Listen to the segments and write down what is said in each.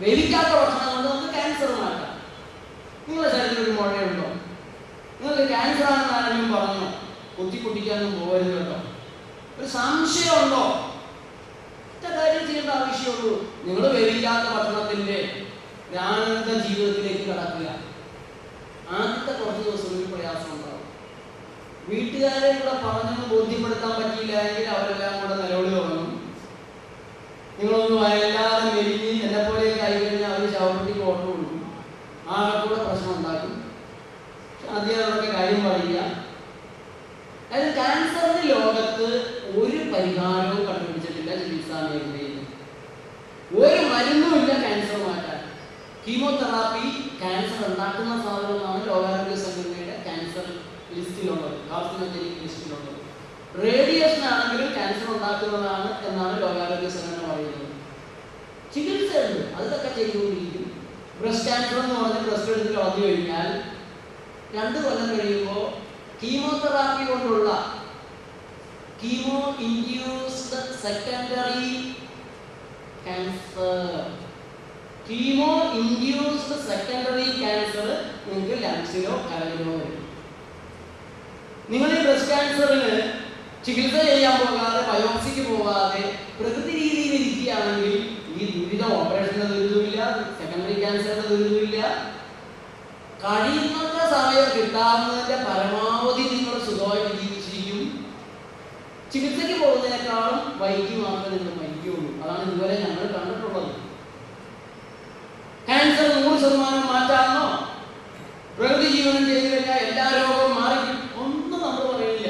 വേവിക്കാത്ത ഭക്ഷണം കൊണ്ട് നമുക്ക് ക്യാൻസർ മാറ്റാം നിങ്ങളുടെ ശരീരത്തിൽ ഒരു മുഴയുണ്ടോ? നിങ്ങൾക്ക് ക്യാൻസർ ആണെന്ന് ആരെങ്കിലും പറഞ്ഞു? കുത്തി കുട്ടിക്കാനൊന്നും പോകരുത് കേട്ടോ. ഒരു സംശയമുണ്ടോ? കാര്യം ചെയ്യേണ്ട ആവശ്യമുള്ളൂ. നിങ്ങൾ വേവിക്കാത്ത ഭക്ഷണത്തിന്റെ ആനന്ദ ജീവിതത്തിലേക്ക് കടക്കുക. ആദ്യത്തെ കുറച്ച് ദിവസങ്ങളിൽ പ്രയാസം ഉണ്ടാവും. വീട്ടുകാരെ കൂടെ പറഞ്ഞൊന്ന് ബോധ്യപ്പെടുത്താൻ പറ്റിയില്ല എങ്കിൽ അവരെല്ലാം കൂടെ നിലവിളി തുടങ്ങും. നിങ്ങളൊന്നും എല്ലാവരും മെലിഞ്ഞ് എന്നെ പോലെയൊക്കെ ആയി കഴിഞ്ഞാൽ അവർ ശവപ്പെട്ടിക്ക് ഓർഡർ കൊടുക്കും ആകെ കൂടെ പ്രശ്നം ഉണ്ടാക്കും ആദ്യം കാര്യം പറയുക. അതായത് ക്യാൻസറിന് ലോകത്ത് ഒരു പരിഹാരവും കണ്ടുപിടിച്ചിട്ടില്ല ചികിത്സാ മേഖലയിൽ. ഒരു മരുന്നുമില്ല ക്യാൻസർ മാറ്റാൻ കീമോതെറാപ്പി ക്യാൻസർ ഉണ്ടാക്കുന്ന സാധനമാണ് ലോകാരോഗ്യ സംഘടനയുടെ ക്യാൻസർ ലിസ്റ്റിലുള്ളത്. ലിസ്റ്റിലുള്ളത്. റേഡിയേഷൻ ആണെങ്കിലും ക്യാൻസർ ഉണ്ടാക്കുന്നതാണ് എന്നാണ് ലോകാരോഗ്യ സംഘടന പറയുന്നത്. ചികിത്സയുണ്ട്. അതൊക്കെ ചെയ്തുകൊണ്ടിരിക്കും. ബ്രസ്റ്റ് ക്യാൻസർ എന്ന് പറഞ്ഞ് ബ്രസ്റ്റ് എടുത്ത് കളഞ്ഞു കഴിഞ്ഞാൽ രണ്ട് കൊല്ലം കഴിയുമ്പോൾ കീമോതെറാപ്പി കൊണ്ടുള്ള chemo induced secondary cancer. Chemo induced secondary cancer നിങ്ങൾക്ക് ലങ്സിലോ കരളിലോ വരും. നിങ്ങൾ ഈ ബ്രസ്റ്റ് ക്യാൻസറിന് ചികിത്സ ചെയ്യാൻ പോകാതെ ബയോപ്സിക്ക് പോകാതെ പ്രകൃതി രീതിയിൽ ഇരിക്കുകയാണെങ്കിൽ ഈ ദുരിതം ഓപ്പറേഷന്റെ ദുരിതമില്ല സെക്കൻഡറി ക്യാൻസറിന്റെ ദുരിതമില്ല കഴിയുന്നത്ര സമയം കിട്ടാവുന്നതിന്റെ പരമാവധി നിങ്ങൾ സുഖമായിട്ട് ജീവിച്ചിരിക്കും. ചികിത്സയ്ക്ക് പോകുന്നതിനേക്കാളും വൈകി മാത്രമേ നിങ്ങൾ മരിക്കുകയുള്ളൂ. അതാണ് ഇതുവരെ ഞങ്ങൾ കണ്ടിട്ടുള്ളത്. ക്യാൻസർ നൂറ് ശതമാനം മാറ്റാമെന്നോ പ്രകൃതി ജീവനം ചെയ്തു കഴിഞ്ഞാൽ എല്ലാ രോഗവും മാറി ഒന്നും നമ്മൾ പറയില്ല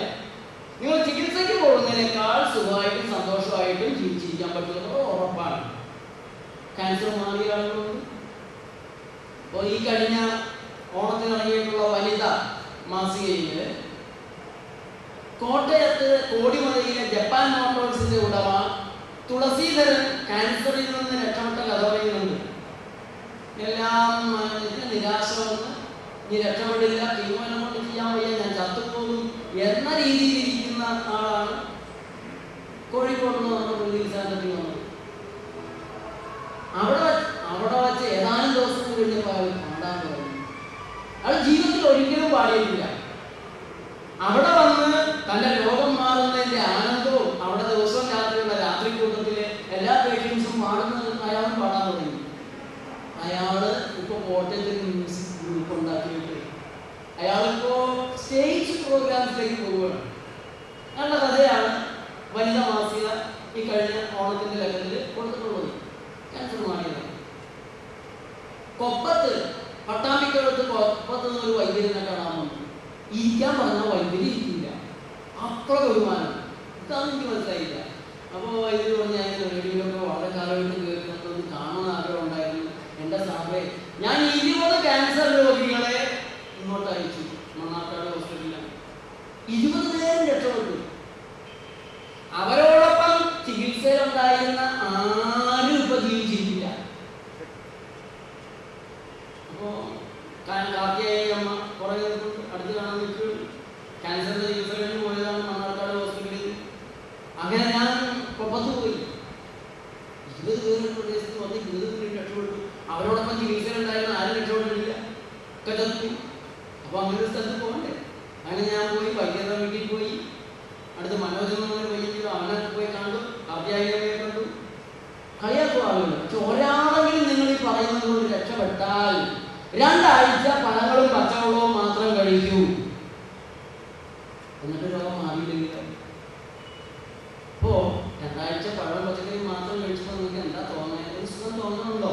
നിങ്ങൾ ചികിത്സയ്ക്ക് പോകുന്നതിനേക്കാൾ സുഖമായിട്ടും സന്തോഷമായിട്ടും ജീവിച്ചിരിക്കാൻ പറ്റുന്നത് ഉറപ്പാണ്. ക്യാൻസർ മാറിയ അപ്പോൾ ഈ കഴിഞ്ഞ ഓണത്തിന് ഇറങ്ങിയിട്ടുള്ള വനിത മാസികയിൽ കോട്ടയത്ത് കോടിമലയിലെ ജപ്പാൻ മോട്ടോഴ്സിന്റെ ഉടമ തുളസീധരൻ ക്യാൻസറിൽ നിന്ന് രക്ഷപ്പെട്ട കഥ പറയുന്നുണ്ട് എല്ലാം നിരാശ വന്ന് നീ രക്ഷപ്പെടില്ല. തീരുമാനം കൊണ്ട് ചെയ്യാൻ വയ്യ. ഞാൻ ചത്തുപോകും എന്ന രീതിയിൽ ഇരിക്കുന്ന ആളാണ് കോഴിക്കോട് നിന്ന് വന്ന പ്രതിനിധിസ്ഥാനത്തിൽ വന്നത് അവിടെ വച്ച് അവിടെ വെച്ച് ഏതാനും ദിവസം കഴിഞ്ഞപ്പോൾ അയാൾ പാടാൻ തുടങ്ങി അയാൾ ജീവിതത്തിൽ ഒരിക്കലും പാടിയിട്ടില്ല അവിടെ വന്ന് തന്റെ ലോകം മാറുന്നതിന്റെ ആനന്ദവും അവിടെ ദിവസവും രാത്രിയുള്ള രാത്രി കൂട്ടത്തിലെ എല്ലാ പേഷ്യൻസും പാടുന്നത് അയാളും പാടാൻ തുടങ്ങി. അയാൾ ഇപ്പൊ കോട്ടയത്തിൽ മ്യൂസിക് ഗ്രൂപ്പ് ഉണ്ടാക്കിയിട്ട് അയാളിപ്പോ സ്റ്റേജ് പ്രോഗ്രാംസിലേക്ക് പോവുകയാണ്. നല്ല കഥയാണ്. വലിയ മാസിക ഈ കഴിഞ്ഞ ഓണത്തിന്റെ ലക്കത്തിൽ കൊടുത്തിട്ടുള്ളത്. ഞാൻ മാറിയത് കൊപ്പത്ത് പട്ടാമ്പിക്കടുത്ത് പുറത്തുനിന്ന് നിന്ന് ഒരു വൈദ്യരനെ കാണാൻ വന്നു. ഇരിക്കാൻ പറഞ്ഞ വൈദ്യുതി ഇരിക്കില്ല. അത്ര ബഹുമാനം. ഇതാണ് എനിക്ക് മനസ്സിലായില്ല. അപ്പോൾ വൈദ്യുതി പറഞ്ഞാൽ റേഡിയോയിലൊക്കെ വളരെ കാലമായിട്ട് കേൾക്കുന്നത് കാണുന്ന ആഗ്രഹം ഉണ്ടായിരുന്നു. എന്റെ സാറേ ഞാൻ ഇരുപത് ക്യാൻസർ രോഗികളെ ഇങ്ങോട്ട് അയച്ചു. മണ്ണാർക്കാട് ഹോസ്പിറ്റലിലാണ് ഇരുപത് പേരും രക്ഷപ്പെട്ടു. അവരോടൊപ്പം ചികിത്സയിലുണ്ടായിരുന്ന ആരും ഇപ്പൊ ജീവിച്ചിരിക്കില്ല അപ്പോ കാർത്തിയായ അമ്മ കുറെ അടുത്ത് കാണാൻ നിൽക്കും ക്യാൻസറിന്റെ ചികിത്സ കഴിഞ്ഞ് പോയതാണ് മണ്ണാർക്കാട് ഹോസ്പിറ്റലിൽ അങ്ങനെ ഞാൻ കൊപ്പത്ത് പോയി ഇരുപത് പേരുടെ പ്രദേശത്ത് വന്ന് ഇരുപത് പേര് രക്ഷപ്പെട്ടു അവരോടൊപ്പം ചികിത്സയിലുണ്ടായിരുന്ന ആരും രക്ഷപ്പെട്ടിട്ടില്ല ഒക്കെ ചത്തു അപ്പൊ അങ്ങനെ ഒരു സ്ഥലത്ത് പോകണ്ടേ? അങ്ങനെ ഞാൻ പോയി വൈദ്യരുടെ വീട്ടിൽ പോയി. അടുത്ത് മനോജ് എന്ന് പറഞ്ഞ പയ്യൻ അവനെ പോയി കണ്ടു. അധ്യായികയെ കണ്ടു. കളിയാക്കും ആളുകൾ പക്ഷെ ഒരാളെങ്കിലും നിങ്ങൾ ഈ പറയുന്നത് കൊണ്ട് രക്ഷപ്പെട്ടാൽ രണ്ടാഴ്ച പഴങ്ങളും പച്ചവെള്ളവും മാത്രം കഴിക്കൂ എന്നിട്ട് രോഗം മാറിയില്ലെങ്കിൽ അപ്പോ രണ്ടാഴ്ച പഴം പച്ചക്കറി മാത്രം കഴിച്ചപ്പോൾ നിങ്ങൾക്ക് എന്താ തോന്നുന്നത് ഒരു സുഖം തോന്നുന്നുണ്ടോ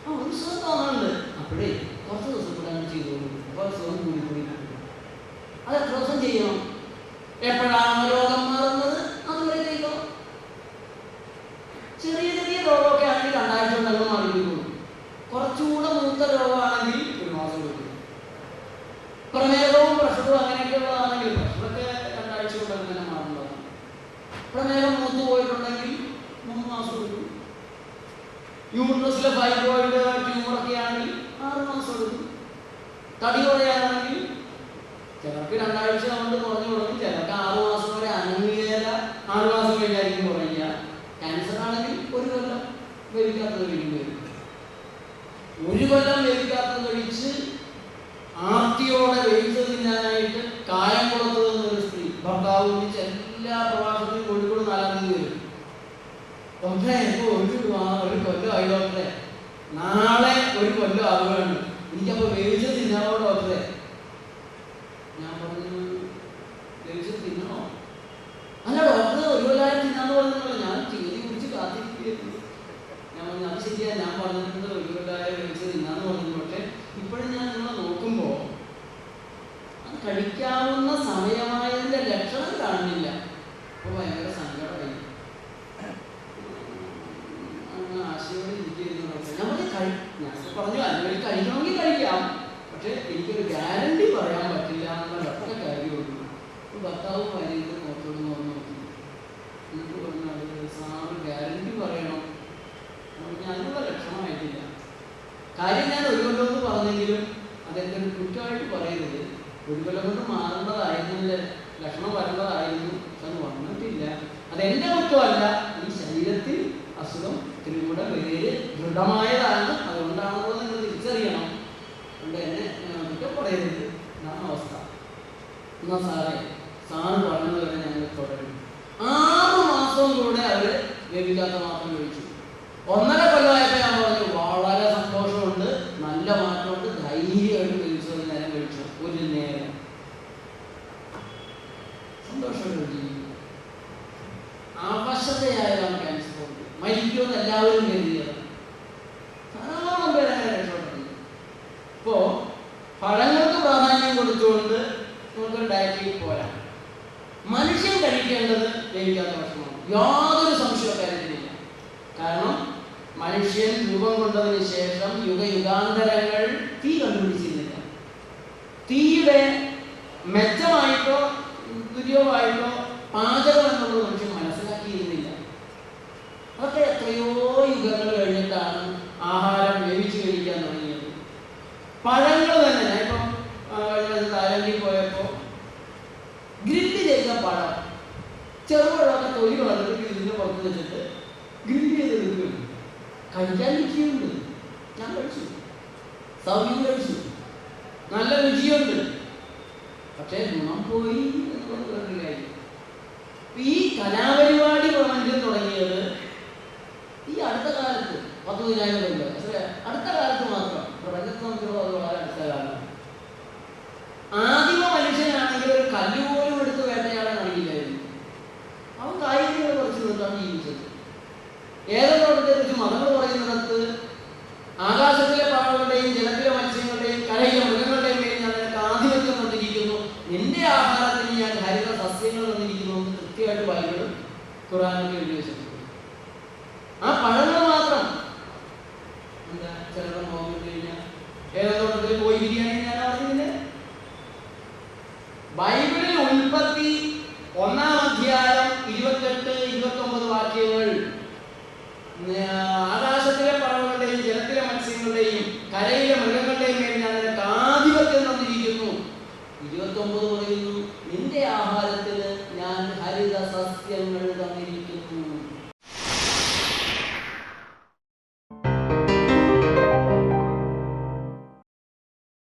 ആ ഒരു സുഖം തോന്നുന്നുണ്ട് അപ്പോഴേ കുറച്ച് ദിവസം കൂടെ അങ്ങനെ അപ്പോൾ സുഖം കൂടി കൂടി. അത് എത്ര ദിവസം ചെയ്യണം എപ്പോഴാണ് രോഗം മാറുന്നത്? അതുവരെ ചെയ്തോ. ചെറിയ ചെറിയ രോഗമൊക്കെ ആണെങ്കിൽ രണ്ടാഴ്ച കൊണ്ട് അങ്ങ് മാറിയിരിക്കും കുറച്ചുകൂടെ മൂത്ത രോഗമാണെങ്കിൽ ഒരു മാസം കൊടുക്കും പ്രമേഹവും പ്രഷറും അങ്ങനെയൊക്കെയുള്ളതാണെങ്കിൽ പ്രഷറൊക്കെ രണ്ടാഴ്ച കൊണ്ട് അങ്ങനെ മാറുന്നതാണ്. പ്രമേഹം മൂത്ത് പോയിട്ടുണ്ടെങ്കിൽ മൂന്ന് മാസം കിട്ടും യൂട്രസിലെ ഫൈബ്രോയിഡ് ട്യൂമറൊക്കെ ആണെങ്കിൽ ആറ് മാസം തടി കുറയാനാണെങ്കിൽ ചിലർക്ക് രണ്ടാഴ്ച കൊണ്ട് കുറഞ്ഞു തുടങ്ങും. ചിലർക്ക് ആറു മാസം വരെ അനങ്ങിയാല ആറു മാസം കഴിഞ്ഞായിരിക്കും കുറയുക. ക്യാൻസർ ആണെങ്കിൽ ഒരു കൊല്ലം വേവിക്കാത്തത് വരും. ഒരു കൊല്ലം വേവിക്കാത്തത് കഴിച്ച് ആർത്തിയോടെ വേവിച്ച് തിന്നാനായിട്ട് കായംകുളത്ത് ഒരു സ്ത്രീ ഭർത്താവ് എല്ലാ പ്രവാസത്തിലും കോഴിക്കോട് നാലാം തീയതി വരും. ഡോക്ടറെ ഒരു ഒരു കൊല്ലം ആയി ഡോക്ടറെ. നാളെ ഒരു കൊല്ലം ആവുകയാണ്. എനിക്കപ്പോൾ വേവിച്ച തിന്നാവോ ഡോക്ടറെ ഞാൻ പറഞ്ഞു വേവിച്ച് തിന്നണോ അല്ല ഡോക്ടർ ഒരു കൊല്ലമായി തിന്നാന്ന് പറഞ്ഞല്ലോ ഞാൻ തീയതി കുറിച്ച് കാത്തിരിക്കുകയായിരുന്നു ഞാൻ പറഞ്ഞു അത് ശരിയാ ഞാൻ പറഞ്ഞിട്ടുണ്ട് ഒരു കൊല്ലമായി വേവിച്ച് തിന്നാന്ന് പറഞ്ഞു പക്ഷേ ഇപ്പോഴും ഞാൻ നിങ്ങളെ നോക്കുമ്പോൾ അത് കഴിക്കാവുന്ന സമയമായതിന്റെ ലക്ഷണം കാണുന്നില്ല അപ്പോൾ ഭയങ്കര സങ്കടമായി അങ്ങനെ ആശയോടെ ഇരിക്കുന്നു ഡോക്ടർ ഞാൻ പറഞ്ഞു കഴി ഞാൻ പറഞ്ഞു അല്ലെങ്കിൽ കഴിക്കണമെങ്കിൽ കഴിക്കാം. പക്ഷേ എനിക്കൊരു ഗ്യാരണ്ടി പറയാൻ പറ്റില്ല എന്നുള്ള ഒറ്റ കാര്യമുള്ളൂ ഭർത്താവ് ഭാര്യയുടെ നോക്കോട് നോക്കി നോക്കി. എന്നിട്ട് പറഞ്ഞു സാറ് ഗ്യാരണ്ടി പറയണം. ഞാനുള്ള ലക്ഷണമായിട്ടില്ല. കാര്യം ഞാൻ ഒരു കൊല്ലം എന്ന് പറഞ്ഞെങ്കിലും അതെന്റെ ഒരു കുറ്റമായിട്ട് പറയരുത്. ഒരു കൊല്ലം കൊണ്ട് മാറേണ്ടതായിരുന്നില്ല ലക്ഷണം വരേണ്ടതായിരുന്നു. അത് വന്നിട്ടില്ല. അതെന്റെ കുറ്റമല്ല ഈ ശരീരത്തിൽ അസുഖം ഇത്തിരി കൂടെ വേര് ദൃഢമായതാണ്. പറയരുത്. ഇതാണ് അവസ്ഥ. എന്നാ സാറേ? സാറ് പറഞ്ഞത് വരെ ഞങ്ങൾ തുടരും. ആറ് മാസം കൂടെ അവർ വേവിക്കാത്ത മാത്രം കഴിച്ചു. ഒന്നര കൊല്ലമായപ്പോൾ ഞാൻ പറഞ്ഞു വളരെ സന്തോഷമുണ്ട്. നല്ല മാറ്റമുണ്ട് ധൈര്യമായിട്ട് കഴിച്ചു ഒരു നേരം കഴിച്ചു ഒരു നേരം സന്തോഷമായിട്ട് ജീവിക്കും അവശതയായതാണ് ക്യാൻസർ കൊണ്ട് മരിക്കുമെന്ന് എല്ലാവരും കരുതിയത് ധാരാളം പേര് അങ്ങനെ രക്ഷപ്പെട്ടിട്ടുണ്ട് ഇപ്പോ പഴങ്ങൾക്ക് പ്രാധാന്യം കൊടുത്തുകൊണ്ട് നമുക്കൊരു ഡയറ്റിൽ പോരാ. മനുഷ്യൻ കഴിക്കേണ്ടത് ലഭിക്കാത്ത ഭക്ഷണമാണ്. യാതൊരു സംശയവും കാര്യത്തിലില്ല കാരണം മനുഷ്യൻ രൂപം കൊണ്ടതിന് ശേഷം യുഗയുഗാന്തരങ്ങൾ തീ കണ്ടുപിടിച്ചിരുന്നില്ല. തീയുടെ മെച്ചമായിട്ടോ ദുര്യോഗമായിട്ടോ പാചകം എന്നുള്ളത് മനുഷ്യൻ മനസ്സിലാക്കിയിരുന്നില്ല. അതൊക്കെ എത്രയോ യുഗങ്ങൾ കഴിഞ്ഞിട്ടാണ് ആഹാരം ലഭിച്ചു കഴിക്കാൻ തുടങ്ങിയത്. പഴങ്ങൾ തന്നെ ഞാൻ ഇപ്പം ആ, കഴിഞ്ഞ ദിവസം തായ്ലൻഡിൽ പോയപ്പോൾ ഗ്രില്ല് ചെയ്ത പഴം ചെറുപഴമൊക്കെ തൊലി കളഞ്ഞിട്ട് ഗ്രില്ലിന് പുറത്ത് വെച്ചിട്ട് ഗ്രില്ല് ചെയ്തെടുക്കുകയാണ് കഴിക്കാൻ രുചിയുണ്ട്. ഞാൻ കഴിച്ചു. സൗമ്യം കഴിച്ചു. നല്ല രുചിയുണ്ട്. പക്ഷേ ഗുണം പോയി കാര്യം. ഇപ്പൊ ഈ കലാപരിപാടി പ്രപഞ്ചം തുടങ്ങിയത് ഈ അടുത്ത കാലത്ത് പത്ത് പതിനായിരം കൊല്ലം എത്ര അടുത്ത കാലത്ത് മാത്രം പ്രപഞ്ചത്തെ നോക്കിയപ്പോൾ അത് വളരെ അടുത്ത കാലം ആദിമ മനുഷ്യനാണെങ്കിൽ ഒരു കല്ല് പോലും എടുത്ത് വേട്ടയാടാൻ കഴിയില്ലായിരുന്നു അവൻ കായികങ്ങൾ കുറച്ച് നിന്നിട്ടാണ് ജീവിച്ചത് ഏതെന്നോടത്തെ കുറിച്ച് മതങ്ങൾ പറയുന്നിടത്ത് ആകാശത്തിലെ പറവുകളുടെയും ജലത്തിലെ മത്സ്യങ്ങളുടെയും കരയിലെ മൃഗങ്ങളുടെയും മേൽ ഞാൻ നിനക്ക് ആധിപത്യം തന്നിരിക്കുന്നു ആഹാരത്തിന് ഞാൻ ഹരിത സസ്യങ്ങൾ തന്നിരിക്കുന്നു എന്ന് കൃത്യമായിട്ട് ബൈബിളും ഖുറാനൊക്കെ കരയിലെ മൃഗങ്ങളുടെയും മേൽ ഞാൻ നിനക്ക് ആധിപത്യം തന്നിരിക്കുന്നു. ഇരുപത്തി ഒമ്പത് പറയുന്നു നിന്റെ ആഹാരത്തിന് ഞാൻ ഹരിത സസ്യങ്ങൾ തന്നിരിക്കുന്നു.